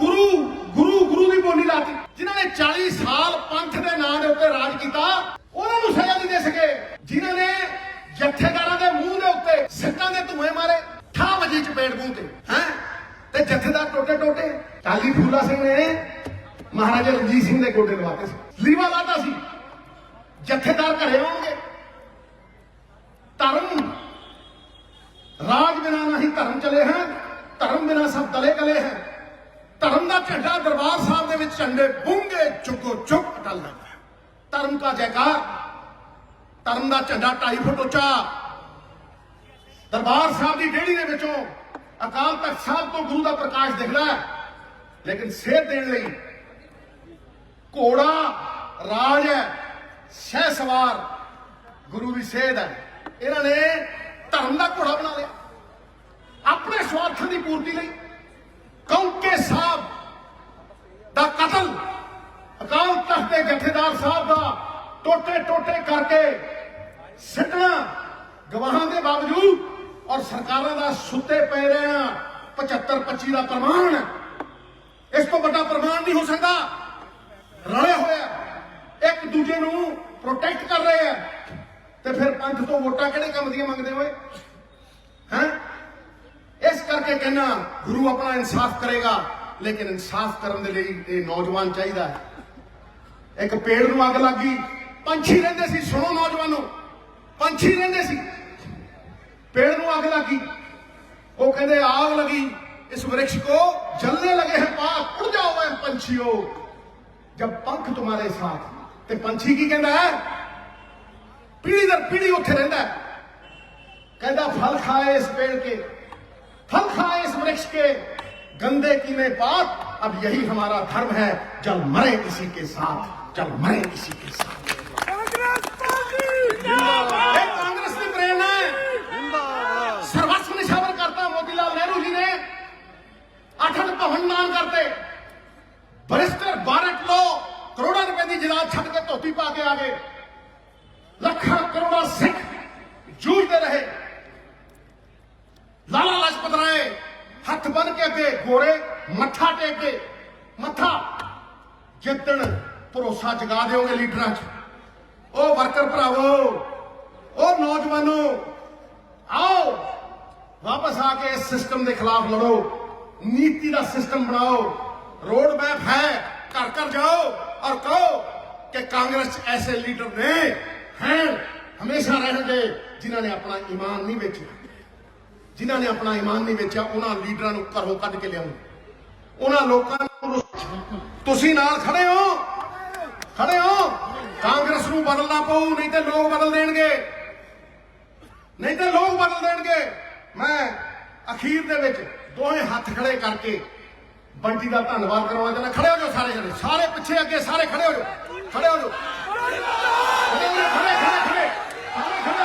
ਗੁਰੂ ਗੁਰੂ ਗੁਰੂ ਦੀ ਬੋਲੀ ਲਾਤੀ। ਜਿਨ੍ਹਾਂ ਨੇ 40 ਸਾਲ ਪੰਥ ਦੇ ਨਾਂ ਦੇ ਉੱਤੇ ਰਾਜ ਕੀਤਾ, ਉਹਨਾਂ ਨੂੰ ਸਜ਼ਾ ਨਹੀਂ ਦੇ ਸਕੇ। ਜਿਨ੍ਹਾਂ ਨੇ ਜਥੇਦਾਰਾਂ ਦੇ ਮੂੰਹ ਦੇ ਉੱਤੇ ਸਿੱਟਾਂ ਦੇ ਧੂਏ ਮਾਰੇ ਠਾ ਵਜੀ ਚ ਪੇੜ ਮੂੰਹ ਤੇ, ਹੈ? ਤੇ ਜਥੇਦਾਰ ਟੋਟੇ ਟੋਟੇ ਕਾਲੀ ਫੂਲਾ ਸਿੰਘ ਨੇ ਮਹਾਰਾਜਾ ਰਣਜੀਤ ਸਿੰਘ ਦੇ ਗੋਡੇ ਲਵਾਤੇ ਸੀ। ਲੀਵਾ ਲਾਤਾ ਸੀ। ਜਥੇਦਾਰ ਘਰੇ ਆਉਣਗੇ। ਧਰਮ, ਰਾਜ ਬਿਨਾ ਨਹੀਂ ਧਰਮ ਚਲੇ ਹਨ, ਧਰਮ ਬਿਨਾ ਸਭ ਤਲੇ ਕਲੇ ਹੈ ਧਰਮ ਦਾ ਝੰਡਾ ਦਰਬਾਰ ਸਾਹਿਬ ਦੇ ਵਿੱਚ ਝੰਡੇ ਬੁੰਗੇ ਚੁੱਕੋ ਚੁੱਕ ਟਲ ਜਾਂਦਾ ਧਰਮ ਦਾ ਜੈਕਾਰ, ਧਰਮ ਦਾ ਝੰਡਾ 2.5 ਫੁੱਟ ਉੱਚਾ। ਦਰਬਾਰ ਸਾਹਿਬ ਦੀ ਡੇੜੀ ਦੇ ਵਿੱਚੋਂ ਅਕਾਲ ਤਖਤ ਸਾਹਿਬ ਤੋਂ ਗੁਰੂ ਦਾ ਪ੍ਰਕਾਸ਼ ਦਿਖਦਾ ਹੈ। ਲੇਕਿਨ ਸੇਧ ਦੇਣ ਲਈ ਘੋੜਾ, ਰਾਜ ਹੈ ਸ਼ਹਿ ਸਵਾਰ ਗੁਰੂ ਦੀ ਸੇਧ ਹੈ। ਇਹਨਾਂ ਨੇ ਧਰਮ ਦਾ ਘੋੜਾ ਬਣਾ ਲਿਆ। ਆਪਣੇ ਸਵਾਰਥਾਂ ਦੀ ਪੂਰਤੀ ਲਈ ਕੌਂਕੇ ਸਾਹਿਬ ਦਾ ਕਤਲ ਅਕਾਲ ਤਖਤ ਦੇ ਜਥੇਦਾਰ ਸਾਹਿਬ ਦਾ ਟੋਟੇ ਟੋਟੇ ਕਰਕੇ ਸਿੱਟਣਾ ਗਵਾਹਾਂ ਦੇ ਬਾਵਜੂਦ ਔਰ ਸਰਕਾਰਾਂ ਦਾ ਸੁੱਤੇ ਪਏ ਰਹਿਣਾ 75 25 ਦਾ ਪ੍ਰਮਾਣ ਇਸ ਤੋਂ ਵੱਡਾ ਪ੍ਰਮਾਣ ਨਹੀਂ ਹੋ ਸਕਦਾ। ਰਲੇ ਹੋਇਆ ਇੱਕ ਦੂਜੇ ਨੂੰ ਪ੍ਰੋਟੈਕਟ ਕਰ ਰਹੇ ਆ। ਤੇ ਫਿਰ ਪੰਥ ਤੋਂ ਵੋਟਾਂ ਕਿਹੜੇ ਕੰਮ ਦੀਆਂ ਮੰਗਦੇ ਹੋਏ? ਇਸ ਕਰਕੇ ਕਹਿਣਾ ਗੁਰੂ ਆਪਣਾ ਇਨਸਾਫ ਕਰੇਗਾ ਲੇਕਿਨ ਇਨਸਾਫ ਕਰਨ ਦੇ ਲਈ ਇਹ ਨੌਜਵਾਨ ਚਾਹੀਦਾ ਹੈ ਇੱਕ ਪੇੜ ਨੂੰ ਅੱਗ ਲੱਗੀ ਪੰਛੀ ਰਹਿੰਦੇ ਸੀ ਸੁਣੋ ਨੌਜਵਾਨੋ ਪੰਛੀ ਰਹਿੰਦੇ ਸੀ पेड़ ਨੂੰ ਅੱਗ ਲੱਗੀ ਉਹ ਕਹਿੰਦੇ ਆਗ लगी इस वृक्ष को जलने लगे हैं पाक उड़ जाओ मैं पंछियों जब पंख तुम्हारे साथ ਤੇ ਪੰਛੀ ਕੀ ਕਹਿੰਦਾ ਹੈ ਪੀੜੀ ਦਰ ਪੀੜੀ ਉੱਥੇ ਰਹਿੰਦਾ ਹੈ ਕਹਿੰਦਾ फल खाए इस पेड़ के हम खाएँ इस वृक्ष के गंदे की में पात अब यही हमारा धर्म है जल मरे इसी के साथ जल मरे इसी के साथ। कांग्रेस की प्रेरणा है। सर्वस्व निशावर करता मोतीलाल नेहरू जी ने। अठन पवन नाम करते। बरिस्टर बारह किलो करोड़ों रुपए की जिला छत के धोती पा के आ गए लखा करोड़ सिख जूझते रहे। ਲਾਲਾ ਲਾਜਪਤ ਰਾਏ ਹੱਥ ਬੰਨ ਕੇ ਅੱਗੇ ਗੋਰੇ, ਮੱਥਾ ਟੇਕ ਕੇ, ਮੱਥਾ ਜਿੱਤਣ ਭਰੋਸਾ ਜਗਾ ਦਿਓਗੇ ਲੀਡਰਾਂ 'ਚ। ਉਹ ਵਰਕਰ ਭਰਾਵੋ, ਉਹ ਨੌਜਵਾਨੋ, ਆਓ, ਵਾਪਸ ਆ ਕੇ ਇਸ ਸਿਸਟਮ ਦੇ ਖਿਲਾਫ ਲੜੋ। ਨੀਤੀ ਦਾ ਸਿਸਟਮ ਬਣਾਓ। ਰੋਡ ਮੈਪ ਹੈ, ਘਰ ਘਰ ਜਾਓ ਔਰ ਕਹੋ ਕਿ ਕਾਂਗਰਸ 'ਚ ਐਸੇ ਲੀਡਰ ਨੇ ਹੈ ਹਮੇਸ਼ਾ ਰਹਿਣਗੇ ਜਿਨ੍ਹਾਂ ਨੇ ਆਪਣਾ ਈਮਾਨ ਨਹੀਂ ਵੇਚਿਆ ਜਿਨ੍ਹਾਂ ਨੇ ਆਪਣਾ ਈਮਾਨ ਨਹੀਂ ਵੇਚਿਆ, ਉਹਨਾਂ ਲੀਡਰਾਂ ਨੂੰ ਘਰੋਂ ਕੱਢ ਕੇ ਲਿਆਉਂ ਉਹਨਾਂ ਲੋਕਾਂ ਨੂੰ ਤੁਸੀਂ ਨਾਲ ਖੜੇ ਹੋ। ਖੜੇ ਹੋ। ਕਾਂਗਰਸ ਨੂੰ ਬਦਲਣਾ ਪਊ, ਨਹੀਂ ਤੇ ਲੋਕ ਬਦਲ ਦੇਣਗੇ। ਨਹੀਂ ਤੇ ਲੋਕ ਬਦਲ ਦੇਣਗੇ। ਮੈਂ ਅਖੀਰ ਦੇ ਵਿੱਚ ਦੋਹੇ ਹੱਥ ਖੜੇ ਕਰਕੇ ਬੰਟੀ ਦਾ ਧੰਨਵਾਦ ਕਰਵਾਉਣਾ ਚਾਹੁੰਦਾ। ਖੜੇ ਹੋ ਜਾਓ ਸਾਰੇ ਜਣੇ। ਸਾਰੇ ਪਿੱਛੇ ਅੱਗੇ ਸਾਰੇ ਖੜੇ ਹੋ ਜਾਓ। ਖੜੇ ਹੋ ਜਾਓ। ਖੜੇ ਖੜੇ ਖੜੇ ਖੜੇ।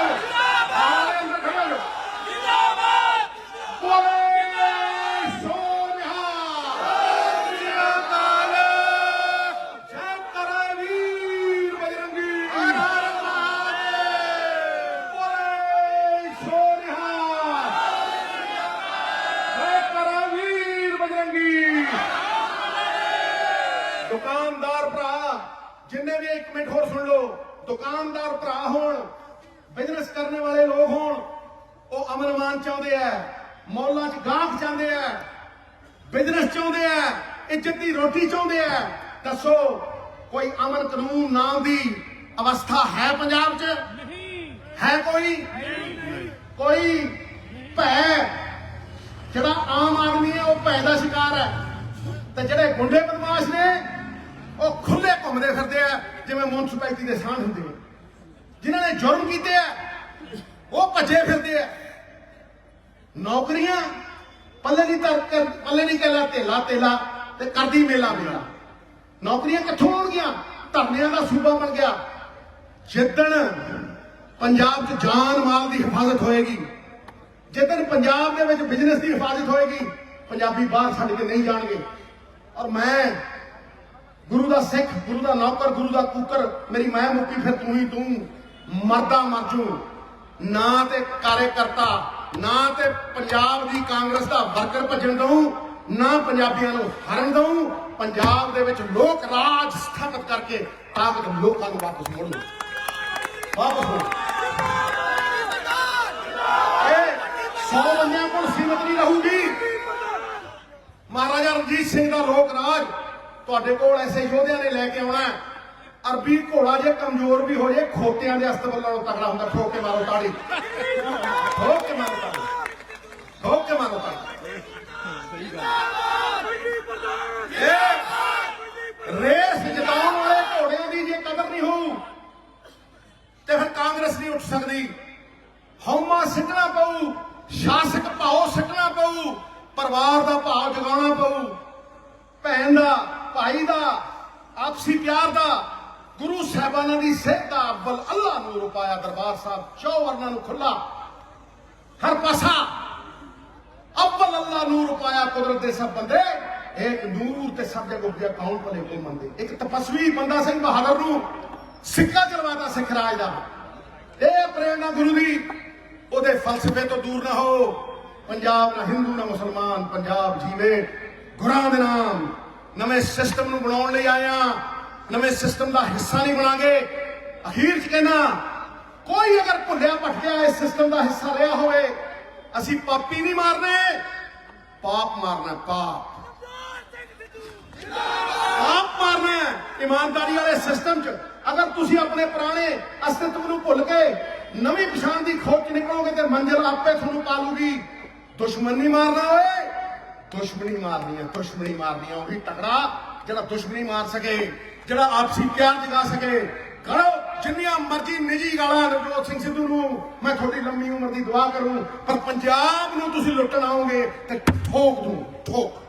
ਦੁਕਾਨਦਾਰ ਭਰਾ ਹੋਣ ਬਿਜ਼ਨਸ ਕਰਨ ਵਾਲੇ ਲੋਕ ਹੋਣ, ਉਹ ਅਮਨ ਮਾਨ ਚਾਹੁੰਦੇ ਆ, ਮੌਲਾਂ 'ਚ ਗਾਹਕ ਚਾਹੁੰਦੇ ਆ ਬਿਜ਼ਨਸ ਚਾਹੁੰਦੇ ਆ, ਇੱਜ਼ਤ ਦੀ ਰੋਟੀ ਚਾਹੁੰਦੇ ਆ। ਦੱਸੋ, ਕੋਈ ਅਮਨ ਕਾਨੂੰਨ ਨਾਮ ਦੀ ਅਵਸਥਾ ਹੈ ਪੰਜਾਬ 'ਚ? ਹੈ ਕੋਈ? ਕੋਈ ਭੈ ਜਿਹੜਾ ਆਮ ਆਦਮੀ ਹੈ, ਉਹ ਭੈ ਦਾ ਸ਼ਿਕਾਰ ਹੈ। ਤੇ ਜਿਹੜੇ ਗੁੰਡੇ ਬਦਮਾਸ਼ ਨੇ, ਉਹ ਖੁੱਲੇ ਘੁੰਮਦੇ ਫਿਰਦੇ ਆ, ਜਿਵੇਂ ਮਿਊਨਿਸਪੈਲਿਟੀ ਦੇ ਸਾਹ ਹੁੰਦੇ ਆ ਜਿਨ੍ਹਾਂ ਨੇ ਜੁਰਮ ਕੀਤੇ ਆ ਉਹ ਭੱਜੇ ਫਿਰਦੇ ਆ ਨੌਕਰੀਆਂ ਪੱਲੇ ਨਹੀਂ ਤਰ ਪੱਲੇ ਨਹੀਂ ਕਹਿਲਾ ਤੇਲਾ ਤੇਲਾ ਤੇ ਕਰਦੀ ਮੇਲਾ ਮੇਲਾ ਨੌਕਰੀਆਂ ਕਿੱਥੋਂ ਆਉਣਗੀਆਂ ਧਰਨਿਆਂ ਦਾ ਸੂਬਾ ਬਣ ਗਿਆ ਜਿੱਦਣ ਪੰਜਾਬ 'ਚ ਜਾਨ ਮਾਲ ਦੀ ਹਿਫਾਜ਼ਤ ਹੋਏਗੀ ਜਿੱਦਣ ਪੰਜਾਬ ਦੇ ਵਿੱਚ ਬਿਜ਼ਨਸ ਦੀ ਹਿਫਾਜ਼ਤ ਹੋਏਗੀ ਪੰਜਾਬੀ ਬਾਹਰ ਛੱਡ ਕੇ ਨਹੀਂ ਜਾਣਗੇ ਔਰ ਮੈਂ ਗੁਰੂ ਦਾ ਸਿੱਖ ਗੁਰੂ ਦਾ ਨੌਕਰ ਗੁਰੂ ਦਾ ਕੂਕਰ ਮੇਰੀ ਮੈਂ ਮੁੱਕੀ ਫਿਰ ਤੂੰ ਹੀ ਤੂੰ ਮਰਦਾ ਮਰਜੂ ਨਾ ਤੇ ਕਾਰਜਕਰਤਾ, ਨਾ ਤੇ ਪੰਜਾਬ ਦੀ ਕਾਂਗਰਸ ਦਾ ਵਰਕਰ ਭੱਜਣ ਦਊ, ਨਾ ਪੰਜਾਬੀਆਂ ਨੂੰ ਹਰਨ ਦਊ, ਪੰਜਾਬ ਦੇ ਵਿੱਚ ਲੋਕ ਰਾਜ ਸਥਾਪਿਤ ਕਰਕੇ ਤਾਕਤ ਲੋਕਾਂ ਨੂੰ ਵਾਪਸ ਮੋੜ ਲਊ ਵਾਪਸ ਮੋੜ ਇਹ 100 ਬੰਦਿਆਂ ਕੋਲ ਸੀਮਤ ਨਹੀਂ ਰਹੂਗੀ। ਮਹਾਰਾਜਾ ਰਣਜੀਤ ਸਿੰਘ ਦਾ ਲੋਕ ਰਾਜ ਤੁਹਾਡੇ ਕੋਲ ਐਸੇ ਯੋਧਿਆਂ ਨੇ ਲੈ ਕੇ ਆਉਣਾ ਅਰਬੀ ਘੋੜਾ ਜੇ ਕਮਜ਼ੋਰ ਵੀ ਹੋ ਜੇ ਖੋਤਿਆਂ ਦੇ ਅਸਤਬਲ ਨਾਲੋਂ ਤਗੜਾ ਹੁੰਦਾ, ਠੋਕ ਕੇ ਮਾਰੋ ਤਾੜੀ। ਠੋਕ ਕੇ ਮਾਰੋ ਤਾੜੀ। ਠੋਕ ਕੇ ਮਾਰੋ ਤਾੜੀ। ਇਹ ਰੇਸ ਜਿਤਾਉਣ ਵਾਲੇ ਘੋੜਿਆਂ ਦੀ ਜੇ ਕਦਰ ਨਹੀਂ ਹੋਊ, ਤੇ ਫਿਰ ਕਾਂਗਰਸ ਨਹੀਂ ਉੱਠ ਸਕਦੀ। ਹਉਮਾ ਸਿੱਟਣਾ ਪਊ, ਸ਼ਾਸਕ ਭਾਉ ਸਿੱਟਣਾ ਪਊ, ਪਰਿਵਾਰ ਦਾ ਭਾਵ ਜਗਾਉਣਾ ਪਊ। ਭੈਣ ਦਾ, ਭਾਈ ਦਾ, ਆਪਸੀ ਪਿਆਰ ਦਾ ਗੁਰੂ ਸਾਹਿਬਾਨਾਂ ਦੀ ਸਿੱਧ ਦਾ ਅਵਲ ਅੱਲਾ ਨੂੰ ਰੁਪਾਇਆ ਦਰਬਾਰ ਸਾਹਿਬ ਚੌਵਰਨਾਂ ਨੂੰ ਖੁੱਲਾ ਹਰ ਪਾਸਾ ਅਵਲ ਅੱਲਾ ਨੂਰ ਪਾਇਆ ਕੁਦਰਤ ਦੇ ਸਭ ਬੰਦੇ, ਇੱਕ ਨੂਰ ਤੇ ਸਭ ਜਗ੍ਹਾ ਉੱਤੇ ਅਕਾਊਂਟ ਭਲੇ ਕੋ ਮੰਦੇ ਇੱਕ ਤਪਸਵੀ ਬੰਦਾ ਸਿੰਘ ਬਹਾਦਰ ਨੂੰ ਸਿੱਕਾ ਚਲਵਾਤਾ ਸਿੱਖ ਰਾਜ ਦਾ। ਇਹ ਪ੍ਰੇਰਣਾ ਗੁਰੂ ਦੀ, ਉਹਦੇ ਫਲਸਫੇ ਤੋਂ ਦੂਰ ਨਾ ਹੋ। ਪੰਜਾਬ ਨਾ ਹਿੰਦੂ, ਨਾ ਮੁਸਲਮਾਨ, ਪੰਜਾਬ ਜੀਵੇ। ਗੁਰਾਂ ਦੇ ਨਾਮ ਨਵੇਂ ਸਿਸਟਮ ਨੂੰ ਬਣਾਉਣ ਲਈ ਆਇਆ। ਨਵੇਂ ਸਿਸਟਮ ਦਾ ਹਿੱਸਾ ਨਹੀਂ ਬਣਾਂਗੇ। ਅਖੀਰ ਚ ਕਹਿਣਾ ਕੋਈ ਅਗਰ ਭੁੱਲਿਆ ਭਟਕਿਆ ਇਸ ਸਿਸਟਮ ਦਾ ਹਿੱਸਾ ਰਿਹਾ ਹੋਵੇ, ਅਸੀਂ ਪਾਪੀ ਨਹੀਂ ਮਾਰਨੇ। ਪਾਪ ਮਾਰਨਾ ਪਾਪ। ਆਪ ਮਾਰਨਾ ਇਮਾਨਦਾਰੀ ਵਾਲੇ ਸਿਸਟਮ 'ਚ। ਅਗਰ ਤੁਸੀਂ ਆਪਣੇ ਪੁਰਾਣੇ ਅਸਤਿਤਵ ਨੂੰ ਭੁੱਲ ਕੇ ਨਵੀਂ ਪਛਾਣ ਦੀ ਖੋਜ ਨਿਕਲੋਗੇ ਤੇ ਮੰਜ਼ਿਲ ਆਪੇ ਤੁਹਾਨੂੰ ਪਾਲੂਗੀ। ਦੁਸ਼ਮਣ ਨਹੀਂ ਮਾਰਨਾ ਓਏ ਦੁਸ਼ਮਣੀ ਮਾਰਨੀ ਹੈ, ਦੁਸ਼ਮਣੀ ਮਾਰਨੀ ਹੈ। ਉਹੀ ਤਕੜਾ ਜਿਹੜਾ ਦੁਸ਼ਮਣੀ ਮਾਰ ਸਕੇ। ਜਿਹੜਾ ਆਪਸੀ ਪਿਆਰ ਜਗਾ ਸਕੇ। ਕਰੋ ਜਿੰਨੀਆਂ ਮਰਜ਼ੀ ਨਿੱਜੀ ਗਾਲਾਂ ਨਵਜੋਤ ਸਿੰਘ ਸਿੱਧੂ ਨੂੰ ਮੈਂ ਤੁਹਾਡੀ ਲੰਮੀ ਉਮਰ ਦੀ ਦੁਆ ਕਰੂੰ ਪਰ ਪੰਜਾਬ ਨੂੰ ਤੁਸੀਂ ਲੁੱਟਣ ਆਓਗੇ ਤੇ ਠੋਕ ਦੂੰ ਠੋਕ।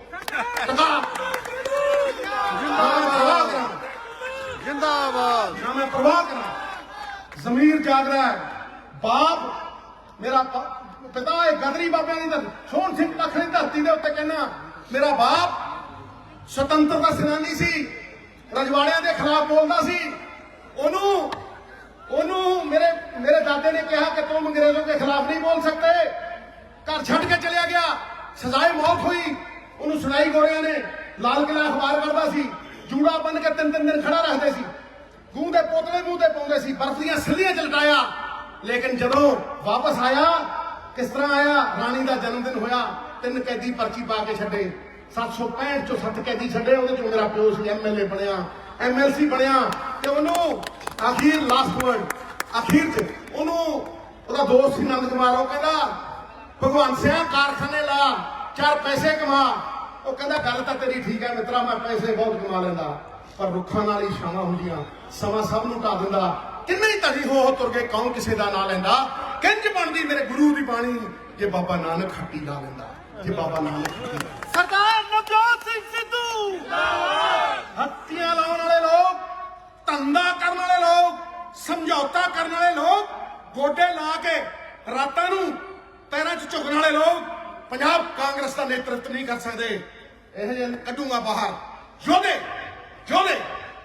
ਜਿੰਦਾਬਾਦ। ਨਾ ਮੈਂ ਪ੍ਰਵਾਹ ਕਰਾਂ। ਜ਼ਮੀਰ ਜਾਗ ਰਿਹਾ ਹੈ। ਬਾਪ ਮੇਰਾ ਪਿਤਾ ਇਹ ਗਦਰੀ ਬਾਬਿਆਂ ਦੀ ਧਰਤੀ ਸੋਹਣ ਸਿੰਘ ਦੀ ਧਰਤੀ ਦੇ ਉੱਤੇ ਕਹਿੰਦਾ ਮੇਰਾ ਬਾਪ ਸੁਤੰਤਰਤਾ ਸੈਨਾਨੀ ਸੀ। ਰਜਵਾੜਿਆਂ ਦੇ ਖਿਲਾਫ ਬੋਲਦਾ ਸੀ। ਉਹਨੂੰ ਉਹਨੂੰ ਮੇਰੇ ਮੇਰੇ ਦਾਦੇ ਨੇ ਕਿਹਾ ਕਿ ਤੂੰ ਅੰਗਰੇਜ਼ੋਂ ਦੇ ਖਿਲਾਫ ਨਹੀਂ ਬੋਲ ਸਕਤੇ ਘਰ ਛੱਡ ਕੇ ਚਲਿਆ ਗਿਆ। ਸਜ਼ਾਏ ਮੌਤ ਹੋਈ। ਉਹਨੂੰ ਸੁਣਾਈ ਗੋਰਿਆਂ ਨੇ। ਲਾਲ ਕਿਲਾ ਅਖਬਾਰ ਕਰਦਾ ਸੀ। ਜੂੜਾ ਬੰਨ ਕੇ ਤਿੰਨ ਤਿੰਨ ਦਿਨ ਖੜਾ ਰੱਖਦੇ ਸੀ। ਗੂੰ ਦੇ ਪੋਤਲੇ ਮੂੰਹ ਤੇ ਪਾਉਂਦੇ ਸੀ। ਬਰਫ਼ ਦੀਆਂ ਸਿੱਲੀਆਂ ਚਲਟਾਇਆ ਲੇਕਿਨ ਜਦੋਂ ਵਾਪਸ ਆਇਆ, ਕਿਸ ਤਰ੍ਹਾਂ ਆਇਆ? ਰਾਣੀ ਦਾ ਜਨਮ ਦਿਨ ਹੋਇਆ। ਤਿੰਨ ਕੈਦੀ ਪਰਚੀ ਪਾ ਕੇ ਛੱਡੇ। 765 ਚੋਂ ਸੱਤ ਕੈਦੀ ਛੱਡੇ, ਉਹਦੇ ਚੋਂ ਮੇਰਾ ਪਿਓ ਸੀ ਐਮਐਲਏ ਬਣਿਆ ਐਮਐਲਸੀ ਬਣਿਆ ਤੇ ਉਹਨੂੰ ਆਖੀਰ ਲਾਸਟ ਵਰਡ ਆਖੀਰ ਚ ਉਹਨੂੰ ਉਹਦਾ ਦੋਸਤ ਸੀ ਨੰਦ ਕੁਮਾਰ, ਉਹ ਕਹਿੰਦਾ, ਭਗਵਾਨ ਸਿਆ ਕਾਰਖਾਨੇ ਲਾ, ਚਾਰ ਪੈਸੇ ਕਮਾ। ਉਹ ਕਹਿੰਦਾ, ਗੱਲ ਤਾਂ ਤੇਰੀ ਠੀਕ ਹੈ ਮਿੱਤਰਾ, ਮੈਂ ਪੈਸੇ ਬਹੁਤ ਕਮਾ ਲੈਂਦਾ, ਪਰ ਰੁੱਖਾਂ ਨਾਲ ਹੀ ਛਾਵਾਂ ਹੁੰਦੀਆਂ, ਸਮਾਂ ਸਭ ਨੂੰ ਢਾ ਦਿੰਦਾ। ਕਿੰਨੇ ਹੀ ਧੜੀ ਹੋ ਤੁਰ ਕੇ ਕੌਣ ਕਿਸੇ ਦਾ ਨਾਂ ਲੈਂਦਾ? ਕਿੰਜ ਬਣਦੀ ਮੇਰੇ ਗੁਰੂ ਦੀ ਬਾਣੀ? ਜੇ ਬਾਬਾ ਨਾਨਕ ਖੱਟੀ ਲਾ ਲੈਂਦਾ, ਜੇ ਬਾਬਾ ਨਾਨਕ ਖੱਟੀ ਲਾ ਲੈਂਦਾ। ਸਰਦਾਰ ਨਵਜੋਤ ਸਿੰਘ ਸਿੱਧੂ ਹੱਤੀਆਂ ਲਾਉਣ ਵਾਲੇ ਲੋਕ ਧੰਦਾ ਕਰਨ ਵਾਲੇ ਲੋਕ ਸਮਝੌਤਾ ਕਰਨ ਵਾਲੇ ਲੋਕ ਗੋਡੇ ਲਾ ਕੇ ਰਾਤਾਂ ਨੂੰ ਪੈਰਾਂ 'ਚ ਝੁਕਣ ਵਾਲੇ ਲੋਕ ਪੰਜਾਬ ਕਾਂਗਰਸ ਦਾ ਨੇਤਰਤਵ ਨਹੀਂ ਕਰ ਸਕਦੇ। ਇਹ ਜਿਹੇ ਕੱਢੂਗਾ ਬਾਹਰ। ਯੋਧੇ ਯੋਧੇ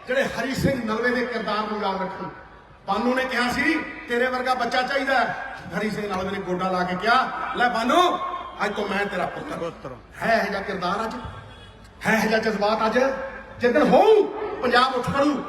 ਜਿਹੜੇ ਹਰੀ ਸਿੰਘ ਨਲਵੇ ਦੇ ਕਿਰਦਾਰ ਨੂੰ ਯਾਦ ਰੱਖਣ। ਬਾਨੂ ਨੇ ਕਿਹਾ ਸੀ ਤੇਰੇ ਵਰਗਾ ਬੱਚਾ ਚਾਹੀਦਾ ਹੈ। ਹਰੀ ਸਿੰਘ ਨਲਵੇ ਨੇ ਗੋਡਾ ਲਾ ਕੇ ਕਿਹਾ ਲੈ ਬਾਨੂ ਅੱਜ ਤੋਂ ਮੈਂ ਤੇਰਾ ਪੁੱਤਰ ਹੈ। ਇਹ ਜਿਹਾ ਕਿਰਦਾਰ ਅੱਜ। ਹੈ ਇਹ ਜਿਹਾ ਜਜ਼ਬਾਤ ਅੱਜ। ਜਿੱਦਣ ਹੋਊ ਪੰਜਾਬ ਉੱਠ ਖੜੂ।